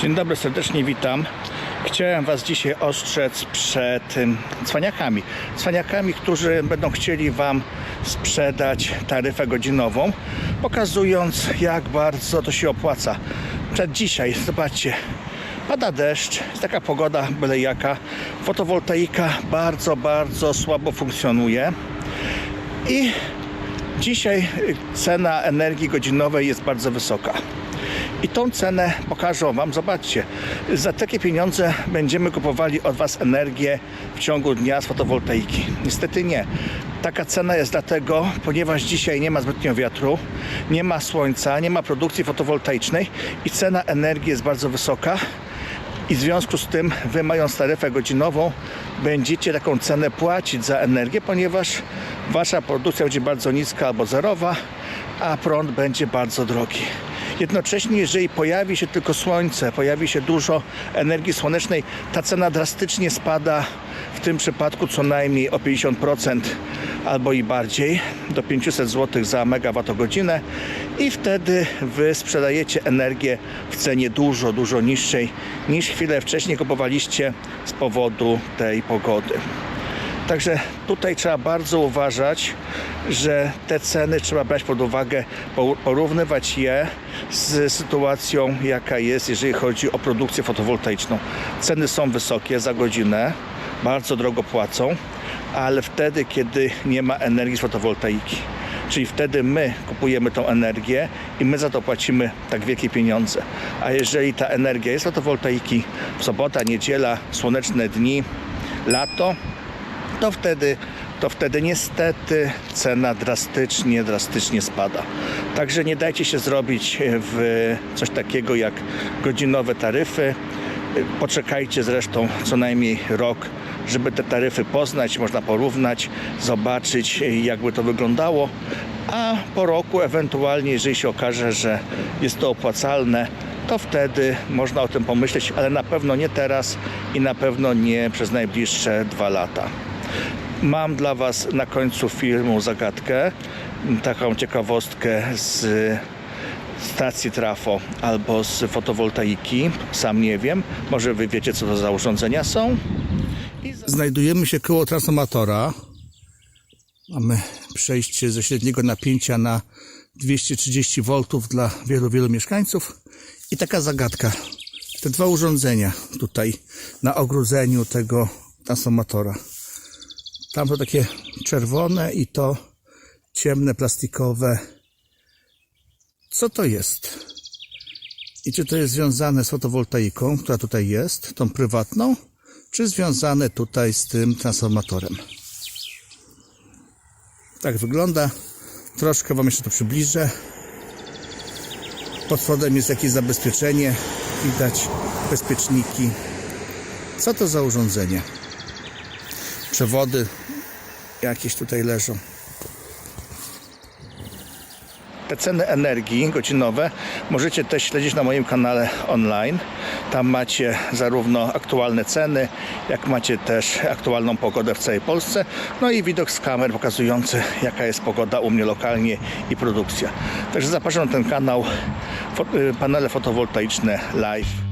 Dzień dobry, serdecznie witam. Chciałem Was dzisiaj ostrzec przed cwaniakami. Cwaniakami, którzy będą chcieli Wam sprzedać taryfę godzinową, pokazując jak bardzo to się opłaca. Przed dzisiaj, zobaczcie, pada deszcz, jest taka pogoda byle jaka, fotowoltaika bardzo, bardzo słabo funkcjonuje i dzisiaj cena energii godzinowej jest bardzo wysoka. I tą cenę pokażę Wam. Zobaczcie, za takie pieniądze będziemy kupowali od Was energię w ciągu dnia z fotowoltaiki. Niestety nie. Taka cena jest dlatego, ponieważ dzisiaj nie ma zbytnio wiatru, nie ma słońca, nie ma produkcji fotowoltaicznej i cena energii jest bardzo wysoka. I w związku z tym, wy mając taryfę godzinową, będziecie taką cenę płacić za energię, ponieważ wasza produkcja będzie bardzo niska albo zerowa, a prąd będzie bardzo drogi. Jednocześnie, jeżeli pojawi się tylko słońce, pojawi się dużo energii słonecznej, ta cena drastycznie spada, w tym przypadku co najmniej o 50% albo i bardziej, do 500 zł za megawattogodzinę i wtedy wy sprzedajecie energię w cenie dużo, dużo niższej niż chwilę wcześniej kupowaliście z powodu tej pogody. Także tutaj trzeba bardzo uważać, że te ceny trzeba brać pod uwagę, po- porównywać je z sytuacją, jaka jest, jeżeli chodzi o produkcję fotowoltaiczną. Ceny są wysokie za godzinę, bardzo drogo płacą, ale wtedy, kiedy nie ma energii z fotowoltaiki. Czyli wtedy my kupujemy tą energię i my za to płacimy tak wielkie pieniądze. A jeżeli ta energia jest fotowoltaiki, w sobota, niedziela, słoneczne dni, lato, to wtedy, to wtedy niestety cena drastycznie, drastycznie spada. Także nie dajcie się zrobić w coś takiego jak godzinowe taryfy. Poczekajcie zresztą co najmniej rok, żeby te taryfy poznać, można porównać, zobaczyć jakby to wyglądało. A po roku ewentualnie, jeżeli się okaże, że jest to opłacalne, to wtedy można o tym pomyśleć, ale na pewno nie teraz i na pewno nie przez najbliższe dwa lata. Mam dla Was na końcu filmu zagadkę, taką ciekawostkę z stacji trafo albo z fotowoltaiki. Sam nie wiem. Może Wy wiecie, co to za urządzenia są. Znajdujemy się koło transformatora. Mamy przejście ze średniego napięcia na 230 V dla wielu, wielu mieszkańców. I taka zagadka. Te dwa urządzenia tutaj na ogrodzeniu tego transformatora. Tam to takie czerwone i to ciemne, plastikowe. Co to jest? I czy to jest związane z fotowoltaiką, która tutaj jest, tą prywatną, czy związane tutaj z tym transformatorem? Tak wygląda. Troszkę Wam jeszcze to przybliżę. Pod spodem jest jakieś zabezpieczenie. Widać bezpieczniki. Co to za urządzenie? Przewody jakieś tutaj leżą. Te ceny energii godzinowe możecie też śledzić na moim kanale online. Tam macie zarówno aktualne ceny, jak macie też aktualną pogodę w całej Polsce. No i widok z kamer pokazujący, jaka jest pogoda u mnie lokalnie i produkcja. Także zapraszam na ten kanał, y, panele fotowoltaiczne live.